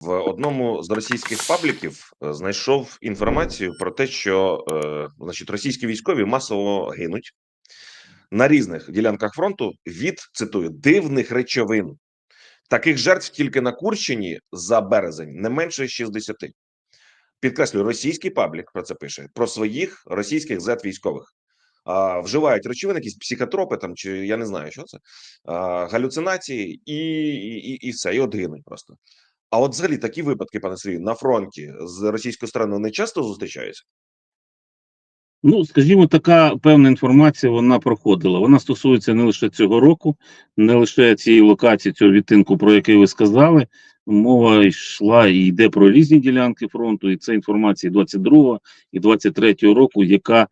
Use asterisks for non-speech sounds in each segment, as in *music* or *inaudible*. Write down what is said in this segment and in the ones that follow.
В одному з російських пабліків е, знайшов інформацію про те, що е, значить, російські військові масово гинуть на різних ділянках фронту від цитую дивних речовин. Таких жертв тільки на Курщині за березень не менше 60. Підкреслюю, російський паблік про це пише про своїх російських зет військових. А, вживають речовини, якісь психотропи там, чи я не знаю, що це а, галюцинації, і, і, і все, і от гинуть просто. А от взагалі такі випадки, пане Сергію, на фронті з російської сторони не часто зустрічаються? Ну, скажімо, така певна інформація вона проходила. Вона стосується не лише цього року, не лише цієї локації, цього відтинку, про який ви сказали. Мова йшла і йде про різні ділянки фронту, і це інформація 22-го і 23-го року, яка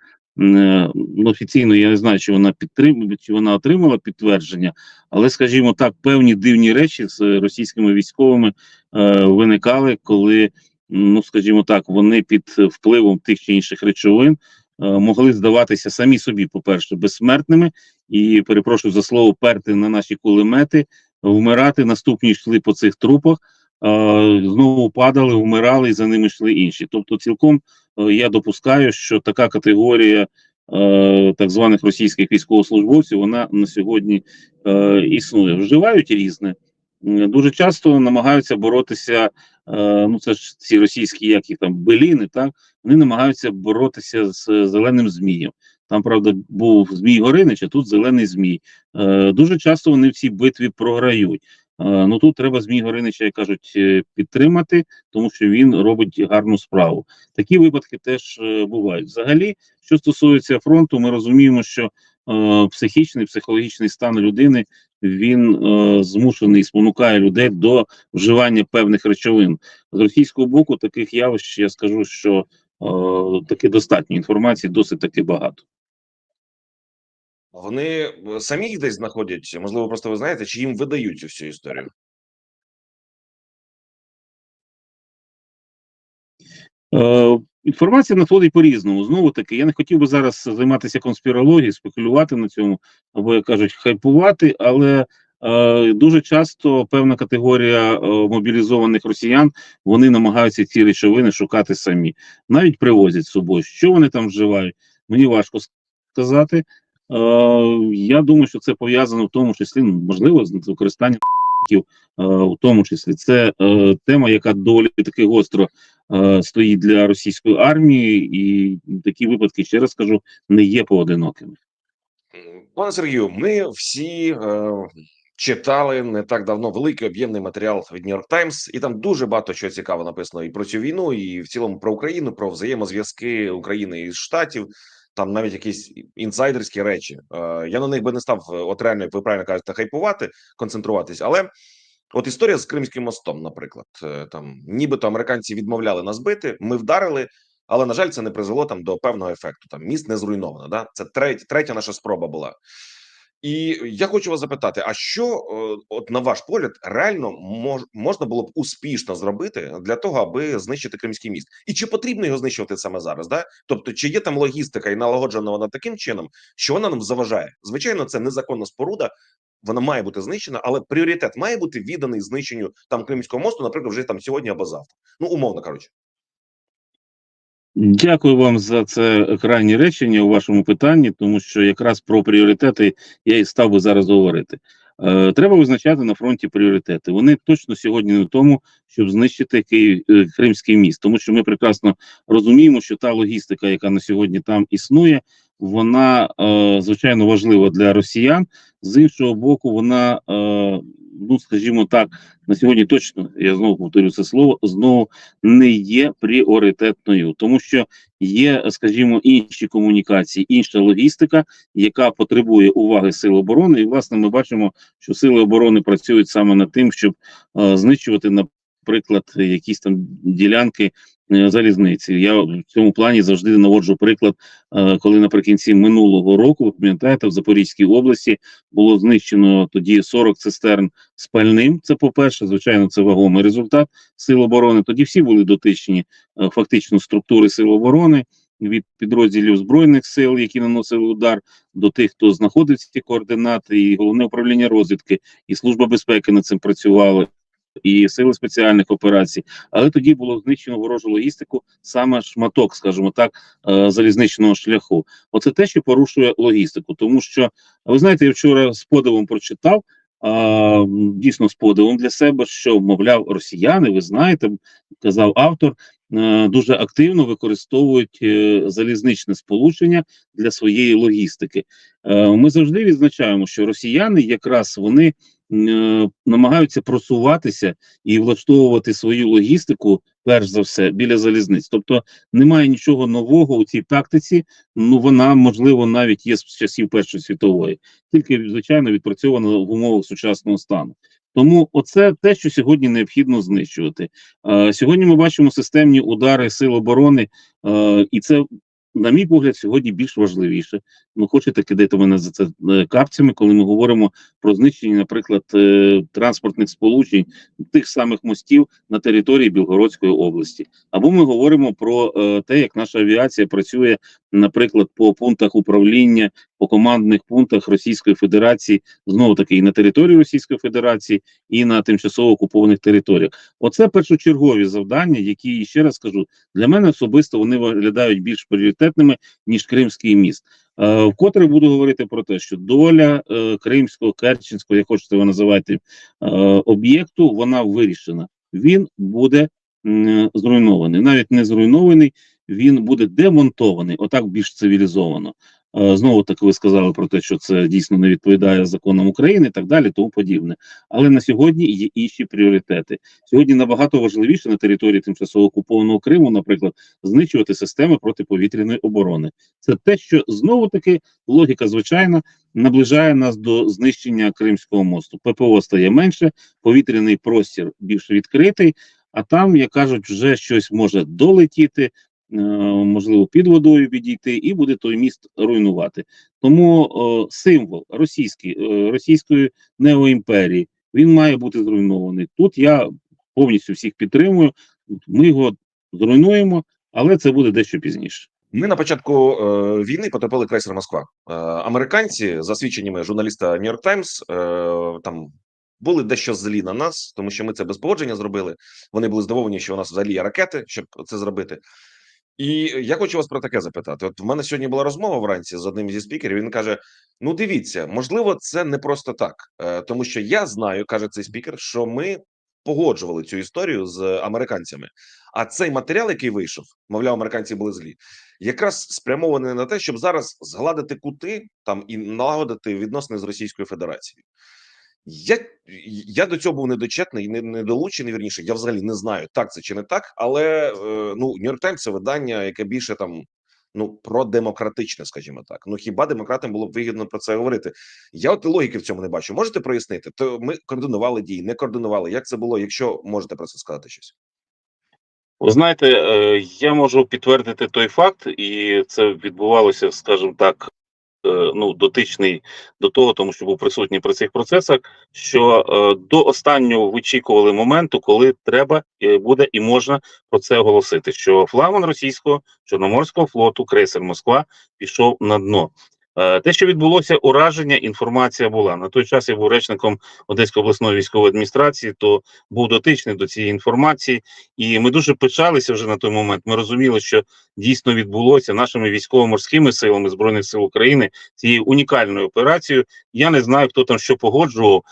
офіційно я не знаю, чи вона підтримує, чи вона отримала підтвердження, але, скажімо так, певні дивні речі з російськими військовими е, виникали, коли, ну скажімо так, вони під впливом тих чи інших речовин е, могли здаватися самі собі, по-перше, безсмертними, і перепрошую за слово, перти на наші кулемети, вмирати. Наступні йшли по цих трупах, е, знову падали, вмирали, і за ними йшли інші. Тобто, цілком е, я допускаю, що така категорія е, так званих російських військовослужбовців вона на сьогодні е, існує. Вживають різне. Дуже часто намагаються боротися. е, Ну, це ж ці російські, як їх там беліни, так вони намагаються боротися з е, зеленим змієм. Там, правда, був Змій Горинич, а тут зелений змій. Е, дуже часто вони в цій битві програють. Е, ну тут треба Змій Горинича, як кажуть, е, підтримати, тому що він робить гарну справу. Такі випадки теж е, бувають. Взагалі, що стосується фронту, ми розуміємо, що е, психічний, психологічний стан людини він е, змушений спонукає людей до вживання певних речовин. З російського боку таких явищ я скажу, що е, таки достатньо інформації, досить таки багато. Вони е, самі їх десь знаходять, можливо, просто ви знаєте, чи їм видають цю всю історію? Е, інформація надходить по-різному. Знову таки, я не хотів би зараз займатися конспірологією, спекулювати на цьому, або як кажуть, хайпувати, але е, дуже часто певна категорія е, мобілізованих росіян вони намагаються ці речовини шукати самі, навіть привозять з собою. Що вони там вживають? Мені важко сказати. Е, я думаю, що це пов'язано в тому числі, ну, можливо, з використанням е, в тому числі. Це е, тема, яка доволі таки гостро стоїть для російської армії, і такі випадки, ще раз кажу, не є поодинокими. Пане Сергію, ми всі читали не так давно великий об'ємний матеріал від New York Times, і там дуже багато чого цікаво написано і про цю війну, і в цілому про Україну, про взаємозв'язки України і Штатів. Там навіть якісь інсайдерські речі. Е, я на них би не став е, от реально, як ви правильно кажете, хайпувати, концентруватись. Але от історія з Кримським мостом, наприклад, е, там нібито американці відмовляли нас бити, ми вдарили. Але на жаль, це не призвело там до певного ефекту. Там міст не зруйновано. Да, це третя, третя наша спроба була. І я хочу вас запитати: а що, е, от на ваш погляд, реально мож, можна було б успішно зробити для того, аби знищити Кримський міст? І чи потрібно його знищувати саме зараз? Да? Тобто, чи є там логістика і налагоджена вона таким чином, що вона нам заважає? Звичайно, це незаконна споруда. Вона має бути знищена, але пріоритет має бути відданий знищенню там Кримського мосту, наприклад, вже там сьогодні або завтра. Ну умовно кажучи. Дякую вам за це крайнє речення у вашому питанні, тому що якраз про пріоритети я і став би зараз говорити. Е, треба визначати на фронті пріоритети. Вони точно сьогодні не в тому, щоб знищити Київ, е, Кримський міст, тому що ми прекрасно розуміємо, що та логістика, яка на сьогодні там існує, вона е, звичайно важлива для росіян. З іншого боку, вона, е, ну скажімо так, на сьогодні точно я знову повторю це слово, знову не є пріоритетною, тому що є, скажімо, інші комунікації, інша логістика, яка потребує уваги сил оборони. І власне ми бачимо, що сили оборони працюють саме над тим, щоб е, знищувати, наприклад, якісь там ділянки. Е, Залізниці я в цьому плані завжди наводжу приклад, е, коли наприкінці минулого року, ви пам'ятаєте, в Запорізькій області було знищено тоді 40 цистерн з пальним. Це по перше, звичайно, це вагомий результат сил оборони. Тоді всі були дотичні е, фактично структури сил оборони від підрозділів збройних сил, які наносили удар, до тих, хто знаходив ці координати, і головне управління розвідки, і служба безпеки над цим працювали. І сили спеціальних операцій. Але тоді було знищено ворожу логістику, саме шматок, скажімо так, е, залізничного шляху. Оце те, що порушує логістику, тому що ви знаєте, я вчора з подивом прочитав. А, дійсно з подивом для себе, що мовляв, росіяни, ви знаєте, казав автор, е, дуже активно використовують е, залізничне сполучення для своєї логістики. Ми завжди відзначаємо, що росіяни якраз вони намагаються просуватися і влаштовувати свою логістику, перш за все, біля залізниць. Тобто немає нічого нового у цій тактиці. Ну вона можливо навіть є з часів Першої світової, тільки звичайно відпрацьована в умовах сучасного стану. Тому оце те, що сьогодні необхідно знищувати. Е, сьогодні ми бачимо системні удари сил оборони, е, і це, на мій погляд, сьогодні більш важливіше. Ну, хочете кидати мене за це е, капцями, коли ми говоримо про знищення, наприклад, е, транспортних сполучень тих самих мостів на території Білгородської області. Або ми говоримо про е, те, як наша авіація працює, наприклад, по пунктах управління, по командних пунктах Російської Федерації, знову таки і на території Російської Федерації, і на тимчасово окупованих територіях. Оце першочергові завдання, які ще раз кажу, для мене особисто вони виглядають більш пріоритетними ніж Кримський міст. Е, Вкотре буду говорити про те, що доля е, кримського, керченського, як хочете ви називати, е, об'єкту, вона вирішена. Він буде зруйнований. Навіть не зруйнований, він буде демонтований, отак більш цивілізовано. Е, Знову таки ви сказали про те, що це дійсно не відповідає законам України і так далі, тому подібне. Але на сьогодні є інші пріоритети. Сьогодні набагато важливіше на території тимчасово окупованого Криму, наприклад, знищувати системи протиповітряної оборони. Це те, що знову таки логіка звичайна наближає нас до знищення Кримського мосту. ППО стає менше, повітряний простір більш відкритий, а там, як кажуть, вже щось може долетіти. Е, Можливо, під водою підійти, і буде той міст руйнувати. Тому о, символ російський, е, російської неоімперії він має бути зруйнований. Тут я повністю всіх підтримую. Ми його зруйнуємо, але це буде дещо пізніше. Ми на початку е, війни потопили крейсер Москва. Е, американці, за свідченнями журналіста York Times, е, там були дещо злі на нас, тому що ми це без погодження зробили. Вони були здивовані, що у нас взагалі є ракети, щоб це зробити. І я хочу вас про таке запитати. От в мене сьогодні була розмова вранці з одним зі спікерів. Він каже: Ну, дивіться, можливо, це не просто так, е, тому що я знаю, каже цей спікер, що ми погоджували цю історію з американцями. А цей матеріал, який вийшов, мовляв, американці були злі, якраз спрямований на те, щоб зараз згладити кути там і налагодити відносини з Російською Федерацією. Я, я до цього був недочетний, не, недолучений, вірніше. Я взагалі не знаю, так це чи не так. Але е, ну Нью-Йорк Таймс це видання, яке більше там ну продемократичне, скажімо так. Ну хіба демократам було б вигідно про це говорити? Я от логіки в цьому не бачу. Можете прояснити? То ми координували дії, не координували. Як це було? Якщо можете про це сказати щось? Ви знаєте, е, я можу підтвердити той факт, і це відбувалося, скажімо так, ну дотичний до того, тому що був присутній при цих процесах. Що е, до останнього вичікували моменту, коли треба е, буде і можна про це оголосити. Що флагман російського чорноморського флоту, крейсер Москва, пішов на дно. Е, Те, що відбулося ураження, інформація була на той час. Я був речником Одеської обласної військової адміністрації, то був дотичний до цієї інформації, і ми дуже пишалися вже на той момент. Ми розуміли, що дійсно відбулося нашими військово-морськими силами збройних сил України цією унікальною операцією. Я не знаю, хто там що погоджував.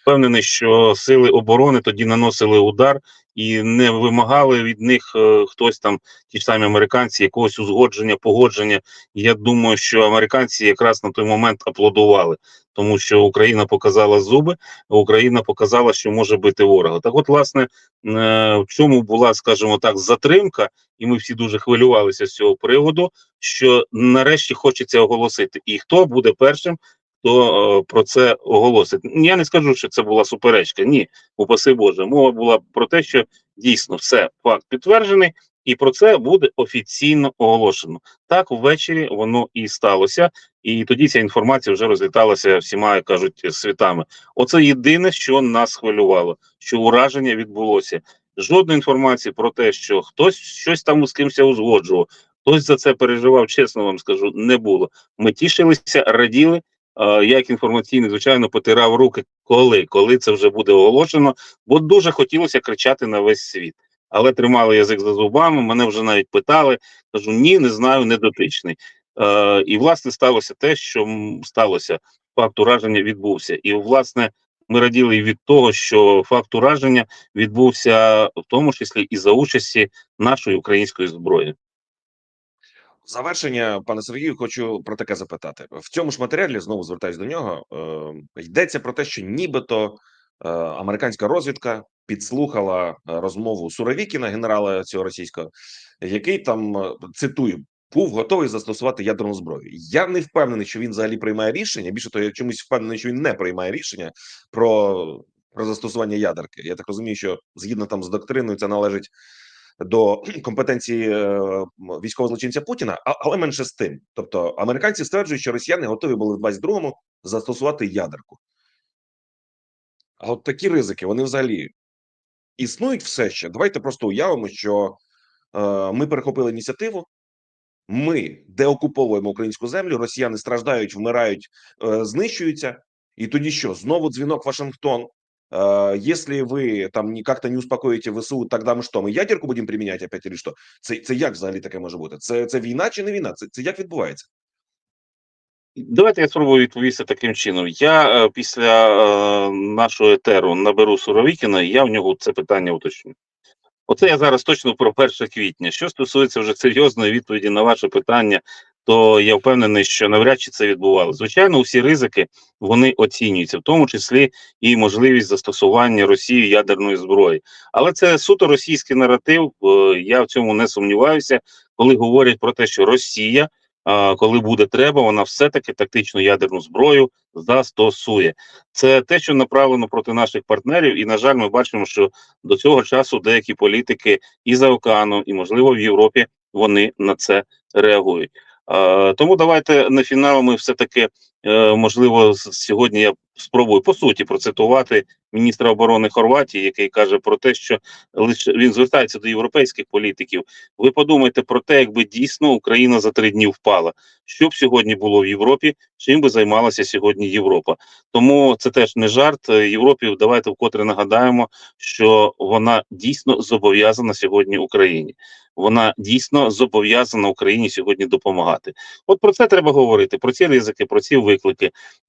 Впевнений, що сили оборони тоді наносили удар і не вимагали від них е, хтось там, ті ж самі американці, якогось узгодження, погодження. Я думаю, що американці якраз на той момент аплодували, тому що Україна показала зуби, Україна показала, що може бити ворога. Так, от, власне, е, в чому була, скажімо так, затримка, і ми всі дуже хвилювалися з цього приводу. Що нарешті хочеться оголосити, і хто буде першим, хто е, про це оголосить. Я не скажу, що це була суперечка. Ні, упаси Боже. Мова була про те, що дійсно все факт підтверджений, і про це буде офіційно оголошено. Так ввечері воно і сталося, і тоді ця інформація вже розліталася всіма, як кажуть, світами. Оце єдине, що нас хвилювало, що ураження відбулося. Жодної інформації про те, що хтось щось там з кимось узгоджував, хтось за це переживав, чесно вам скажу, не було. Ми тішилися, раділи. Я як інформаційний, звичайно, потирав руки, коли, коли це вже буде оголошено, бо дуже хотілося кричати на весь світ. Але тримали язик за зубами, мене вже навіть питали. Кажу, ні, не знаю, не дотичний. Е, і власне сталося те, що сталося. Факт ураження відбувся. І власне ми раділи і від того, що факт ураження відбувся в тому числі і за участі нашої української зброї. Завершення, пане Сергію, хочу про таке запитати. В цьому ж матеріалі знову звертаюсь до нього. Е, йдеться про те, що нібито е, американська розвідка підслухала е, розмову Суровікіна, генерала цього російського, який там е, цитую. Був готовий застосувати ядерну зброю. Я не впевнений, що він взагалі приймає рішення. Більше того, я чомусь впевнений, що він не приймає рішення про, про застосування ядерки. Я так розумію, що згідно там з доктриною, це належить до *clears throat* компетенції е, військового злочинця Путіна, але менше з тим. Тобто, американці стверджують, що росіяни готові були в 22-му застосувати ядерку. А от такі ризики вони взагалі існують все ще. Давайте просто уявимо, що е, ми перехопили ініціативу. Ми деокуповуємо українську землю, росіяни страждають, вмирають, е, знищуються. І тоді що? Знову дзвінок Вашингтон. Если ви там ні- как-то не успокоїте ВСУ, тогда ми що? Ми ядерку будемо приміняти опять или що? Це, це як взагалі таке може бути? Це, це війна чи не війна? Це, це як відбувається? Давайте я спробую відповісти таким чином. Я е, після е, нашого етеру наберу Суровікіна, і я в нього це питання уточню. Оце я зараз точно про 1 квітня. Що стосується вже серйозної відповіді на ваше питання, то я впевнений, що навряд чи це відбувалося. Звичайно, усі ризики вони оцінюються, в тому числі і можливість застосування Росією ядерної зброї. Але це суто російський наратив. е, Я в цьому не сумніваюся, коли говорять про те, що Росія, коли буде треба, вона все-таки тактичну ядерну зброю застосує. Це те, що направлено проти наших партнерів, і на жаль, ми бачимо, що до цього часу деякі політики і за океаном, і можливо в Європі вони на це реагують. Е, тому давайте на фінал ми все таки можливо сьогодні я спробую по суті процитувати міністра оборони Хорватії, який каже про те, що лише він звертається до європейських політиків. Ви подумайте про те, якби дійсно Україна за три дні впала. Що б сьогодні було в Європі? Чим би займалася сьогодні Європа? Тому це теж не жарт. Е, Європі давайте вкотре нагадаємо, що вона дійсно зобов'язана сьогодні Україні. Вона дійсно зобов'язана Україні сьогодні допомагати. От про це треба говорити, про ці ризики, про ці виклики.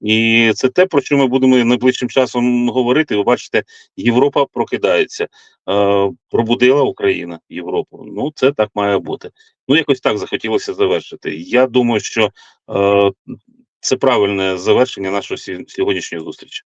І це те, про що ми будемо найближчим часом говорити. Ви бачите, Європа прокидається. Е, пробудила Україна Європу. Ну, це так має бути. Ну, якось так захотілося завершити. Я думаю, що е, це правильне завершення нашої сьогоднішньої зустрічі.